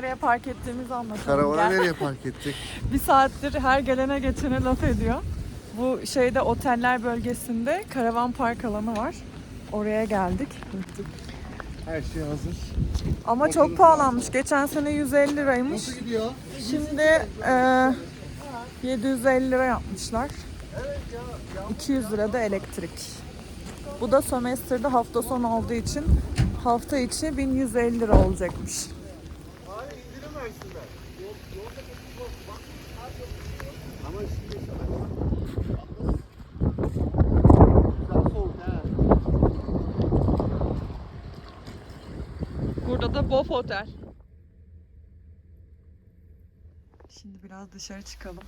Nereye park ettiğimizi anlatalım. Karavana nereye park ettik? Bir saattir her gelene geçene laf ediyor. Bu şeyde oteller bölgesinde karavan park alanı var. Oraya geldik. Her şey hazır. Ama çok pahalanmış. Geçen sene 150 liraymış. Nasıl gidiyor? Şimdi e, 750 lira yapmışlar. 200 lira da elektrik. Bu da sömestrde hafta sonu olduğu için hafta içi 1150 lira olacakmış. Burada da Bof Otel. Şimdi biraz dışarı çıkalım.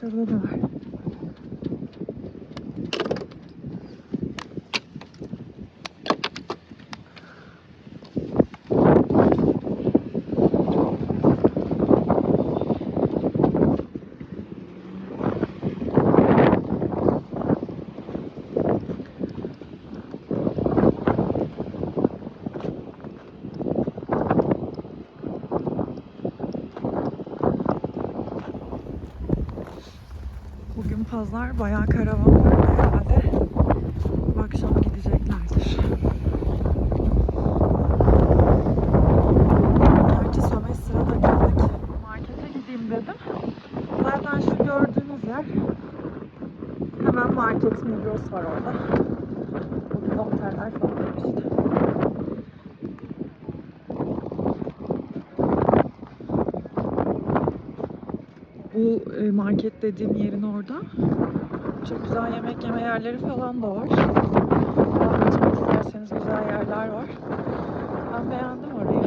Şurada da var. Pazar bayağı karavan var herhalde. Bu akşam gideceklerdir. Gerçi Sömestra'da da geldik. Markete gideyim dedim. Zaten şu gördüğünüz yer hemen market Migros var orada. Bugün oteller falan var işte. Bu e, market dediğim yerin orada. Çok güzel yemek yeme yerleri falan da var. İçmek isterseniz güzel yerler var. Ben beğendim orayı.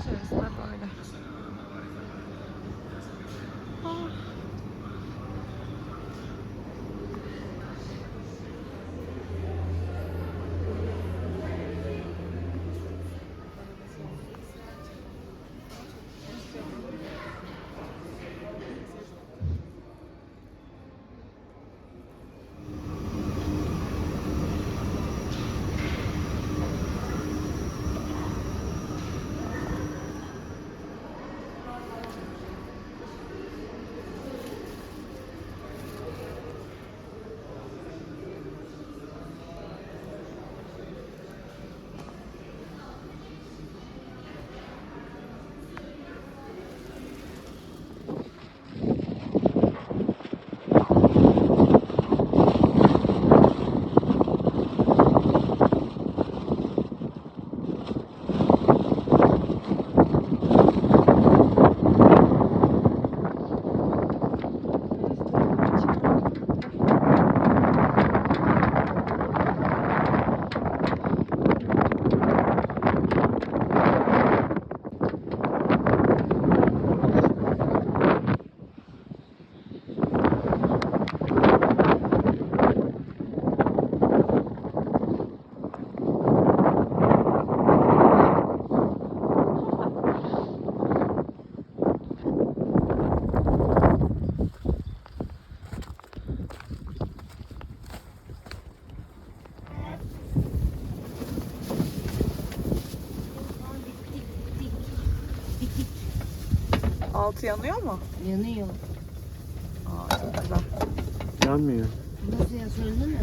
İçerisi de böyle. Ah. Altı yanıyor mu? Yanıyor. Aa çok güzel. Yanmıyor. Nasıl ya söndü mü?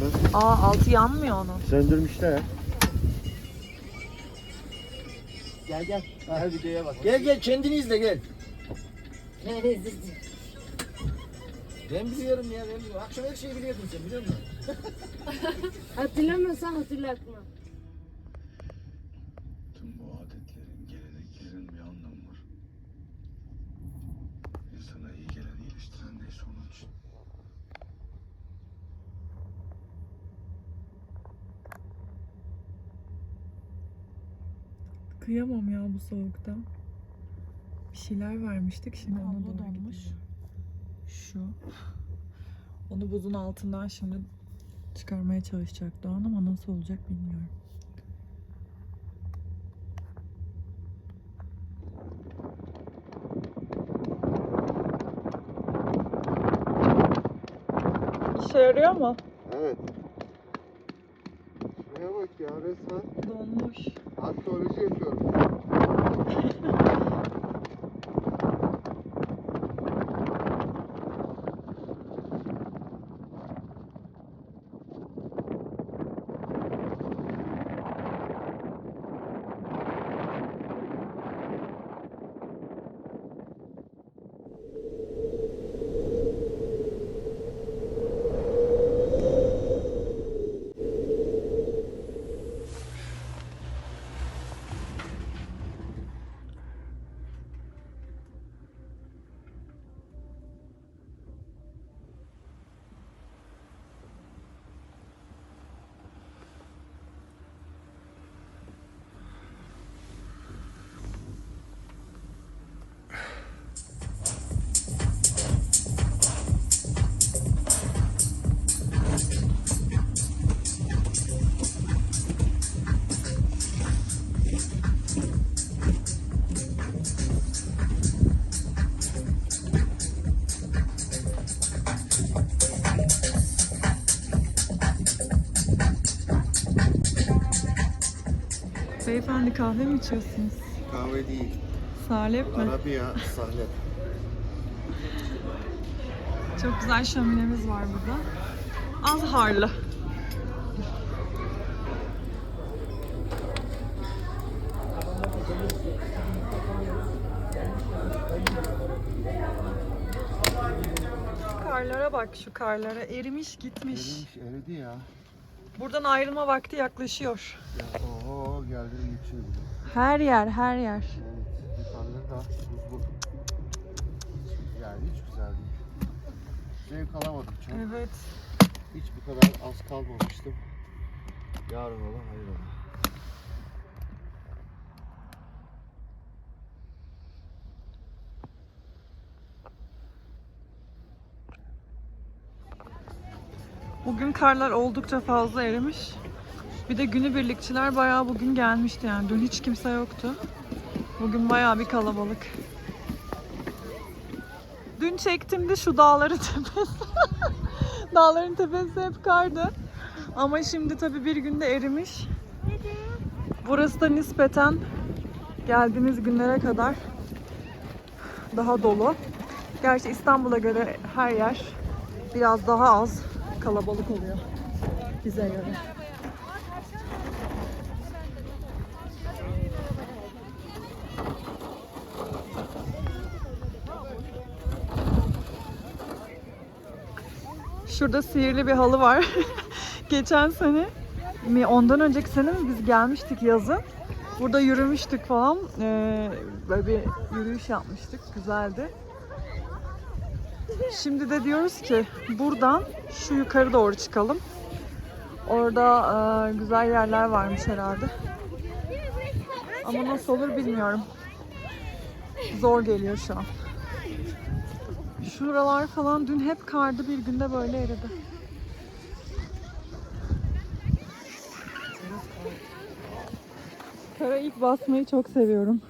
Bak Aa altı yanmıyor onun. söndürmüşler. Gel gel. Aha videoya bak. Gel gel kendini izle gel. Ben biliyorum ya ben biliyorum. Akşam her şeyi biliyordun sen biliyor musun? Hatırlamıyorsan hatırlatma. Kıyamam ya bu soğukta. Bir şeyler vermiştik şimdi ona doğru gidiyor. Şu. Onu buzun altından şimdi çıkarmaya çalışacak Doğan ama nasıl olacak bilmiyorum. İşe yarıyor mu? Evet. Şuraya bak ya resmen Donmuş. arkeoloji yapıyorum. Beyefendi kahve mi içiyorsunuz? Kahve değil. Salep mi? Arabiya salep. Çok güzel şöminemiz var burada. Az harlı. Karlara bak şu karlara. Erimiş gitmiş. Erimiş eridi ya. Buradan ayrılma vakti yaklaşıyor. ya oho geldi geçiyor. Her yer her yer. Evet. Yukarıları da buzlu. Yani hiç güzel değil. Zevk alamadım çok. Evet. Hiç bu kadar az kalmamıştım. Yarın ola hayır ola. Bugün karlar oldukça fazla erimiş. Bir de günübirlikçiler bayağı bugün gelmişti yani. Dün hiç kimse yoktu. Bugün bayağı bir kalabalık. Dün çektiğimde şu dağların tepesi. dağların tepesi hep kardı. Ama şimdi tabii bir günde erimiş. Burası da nispeten geldiğimiz günlere kadar daha dolu. Gerçi İstanbul'a göre her yer biraz daha az kalabalık oluyor bize göre. Şurada sihirli bir halı var. Geçen sene mi ondan önceki sene mi biz gelmiştik yazın. Burada yürümüştük falan. Ee, böyle bir yürüyüş yapmıştık. Güzeldi. Şimdi de diyoruz ki buradan şu yukarı doğru çıkalım. Orada e, güzel yerler varmış herhalde. Ama nasıl olur bilmiyorum. Zor geliyor şu an. Şuralar falan dün hep kardı bir günde böyle eridi. Kara ilk basmayı çok seviyorum.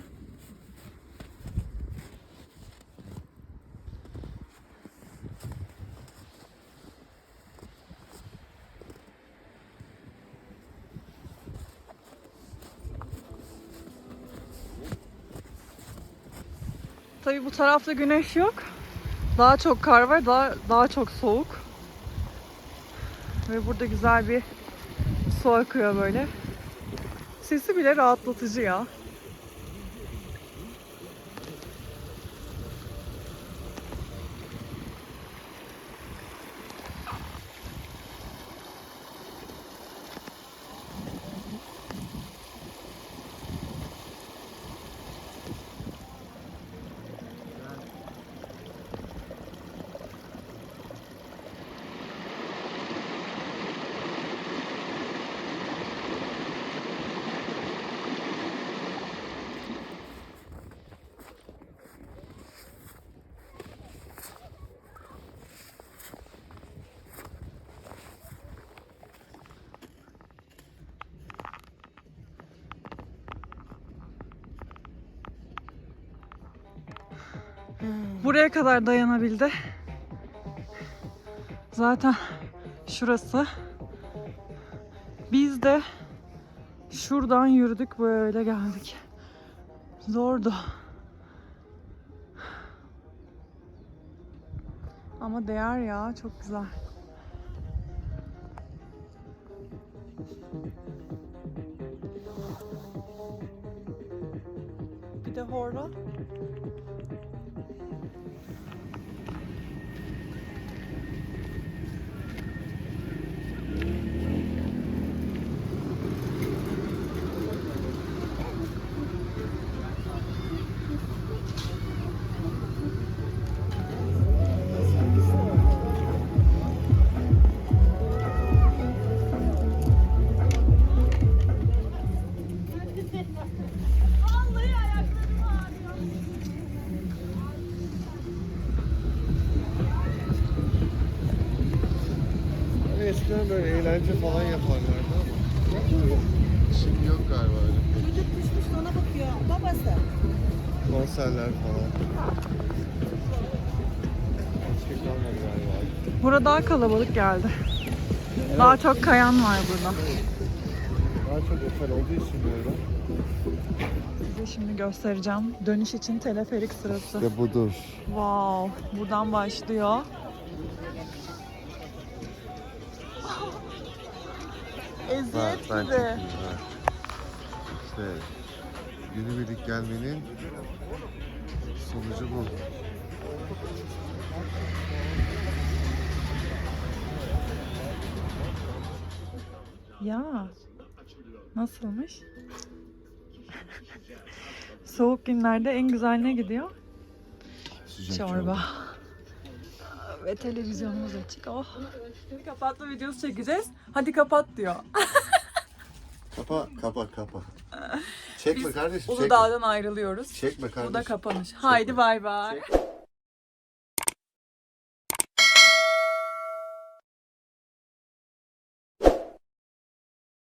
Tabii bu tarafta güneş yok. Daha çok kar var, daha daha çok soğuk. Ve burada güzel bir su akıyor böyle. Sesi bile rahatlatıcı ya. Buraya kadar dayanabildi. Zaten şurası. Biz de şuradan yürüdük böyle geldik. Zordu. Ama değer ya çok güzel. Bir de horla. Eğlence falan yaparlardı ama. Şimdi yok galiba öyle. Çocuk düşmüş ona bakıyor. Babası. Konserler falan. Başka kalmadı galiba. Burada daha kalabalık geldi. Daha çok kayan var burada. Daha çok otel olduğu için böyle. Size şimdi göstereceğim. Dönüş için teleferik sırası. İşte budur. Wow, buradan başlıyor. Eziyet gibi. İşte günübirlik gelmenin sonucu bu. Ya, nasılmış? Soğuk günlerde en güzel ne gidiyor? Sıcak Çorba. Ve televizyonumuz açık. Oh. Şimdi kapatma videosu çekeceğiz. Hadi kapat diyor. Kapa, kapa, kapa. Çekme Biz kardeşim, çekme. Uludağ'dan ayrılıyoruz. Çekme kardeşim. Bu da kapanış. Haydi bay bay.